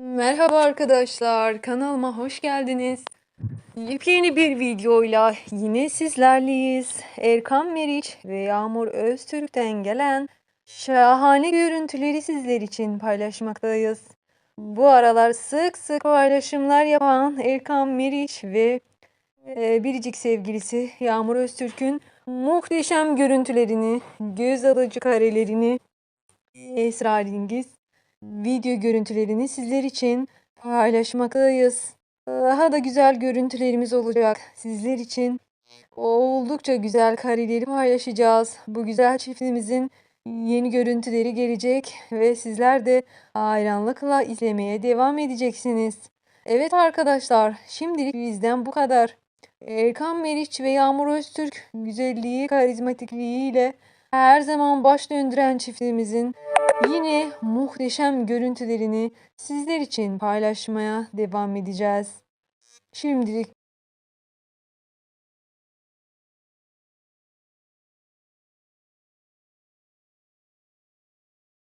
Merhaba arkadaşlar, kanalıma hoş geldiniz. Yepyeni bir videoyla yine sizlerleyiz. Erkan Meriç ve Yağmur Öztürk'ten gelen şahane görüntüleri sizler için paylaşmaktayız. Bu aralar sık sık paylaşımlar yapan Erkan Meriç ve e, biricik sevgilisi Yağmur Öztürk'ün muhteşem görüntülerini, göz alıcı karelerini, esrarengiz video görüntülerini sizler için paylaşmaktayız. Daha da güzel görüntülerimiz olacak sizler için. Oldukça güzel kareleri paylaşacağız. Bu güzel çiftimizin yeni görüntüleri gelecek ve sizler de hayranlıkla izlemeye devam edeceksiniz. Evet arkadaşlar, şimdilik bizden bu kadar. Erkan Meriç ve Yağmur Öztürk güzelliği, karizmatikliğiyle her zaman baş döndüren çiftimizin yine muhteşem görüntülerini sizler için paylaşmaya devam edeceğiz. Şimdilik